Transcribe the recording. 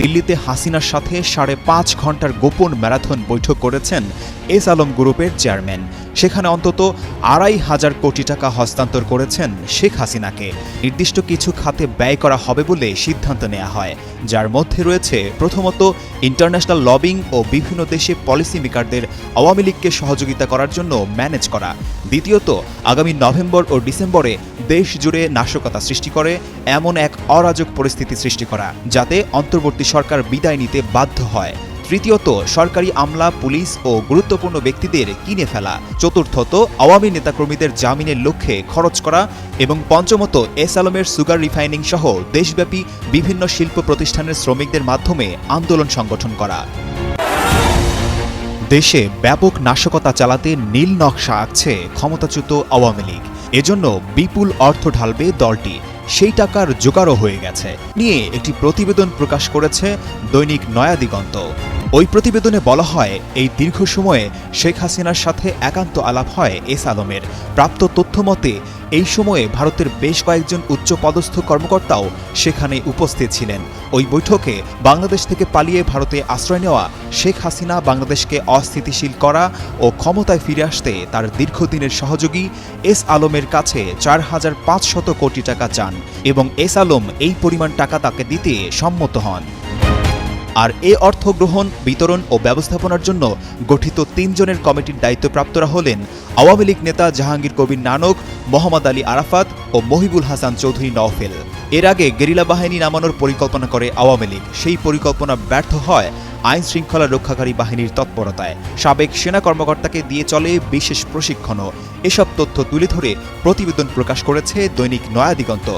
দিল্লিতে হাসিনার সাথে সাড়ে পাঁচ ঘণ্টার গোপন ম্যারাথন বৈঠক করেছেন এস আলম গ্রুপের চেয়ারম্যান। সেখানে অন্তত আড়াই হাজার কোটি টাকা হস্তান্তর করেছেন শেখ হাসিনাকে। নির্দিষ্ট কিছু খাতে ব্যয় করা হবে বলে সিদ্ধান্ত নেওয়া হয়। যার মধ্যে রয়েছে প্রথমত ইন্টারন্যাশনাল লবিং ও বিভিন্ন দেশে পলিসি মেকারদের আওয়ামী লীগকে সহযোগিতা করার জন্য ম্যানেজ করা। দ্বিতীয়ত, আগামী নভেম্বর ও ডিসেম্বরে দেশ জুড়ে নাশকতা সৃষ্টি করে এমন এক অরাজক পরিস্থিতি সৃষ্টি করা, যাতে অন্তর্বর্তী সরকার বিদায় নিতে বাধ্য হয়। তৃতীয়ত, সরকারি আমলা, পুলিশ ও গুরুত্বপূর্ণ ব্যক্তিদের কিনে ফেলা। চতুর্থত, আওয়ামী নেতাকর্মীদের জামিনের লক্ষ্যে খরচ করা এবং পঞ্চমত, এস আলমের সুগার রিফাইনিং সহ দেশব্যাপী বিভিন্ন শিল্প প্রতিষ্ঠানের শ্রমিকদের মাধ্যমে আন্দোলন সংগঠন করা। দেশে ব্যাপক নাশকতা চালাতে নীল নকশা আঁকছে ক্ষমতাচ্যুত আওয়ামী লীগ। এজন্য বিপুল অর্থ ঢালবে দলটি। সেই টাকার জোগাড়ও হয়ে গেছে। নিয়ে একটি প্রতিবেদন প্রকাশ করেছে দৈনিক নয়া দিগন্ত ওই প্রতিবেদনে বলা হয়, এই দীর্ঘ সময়ে শেখ হাসিনার সাথে একান্ত আলাপ হয় এস আলমের। প্রাপ্ত তথ্য মতে, এই সময়ে ভারতের বেশ কয়েকজন উচ্চপদস্থ কর্মকর্তাও সেখানে উপস্থিত ছিলেন। ওই বৈঠকে বাংলাদেশ থেকে পালিয়ে ভারতে আশ্রয় নেওয়া শেখ হাসিনা বাংলাদেশকে অস্থিতিশীল করা ও ক্ষমতায় ফিরে আসতে তার দীর্ঘদিনের সহযোগী এস আলমের কাছে চার হাজার পাঁচশত কোটি টাকা চান এবং এস আলম এই পরিমাণ টাকা তাকে দিতে সম্মত হন। আর এ অর্থ গ্রহণ, বিতরণ ও ব্যবস্থাপনার জন্য গঠিত তিনজনের কমিটির দায়িত্বপ্রাপ্তরা হলেন আওয়ামী লীগ নেতা জাহাঙ্গীর কবির নানক, মোহাম্মদ আলী আরাফাত ও মহিবুল হাসান চৌধুরী নওফেল। এর আগে গেরিলা বাহিনী নামানোর পরিকল্পনা করে আওয়ামী লীগ। সেই পরিকল্পনা ব্যর্থ হয় আইন শৃঙ্খলা রক্ষাকারী বাহিনীর তৎপরতায়। সাবেক সেনা কর্মকর্তাকে দিয়ে চলে বিশেষ প্রশিক্ষণও। এসব তথ্য তুলে ধরে প্রতিবেদন প্রকাশ করেছে দৈনিক নয়া দিগন্ত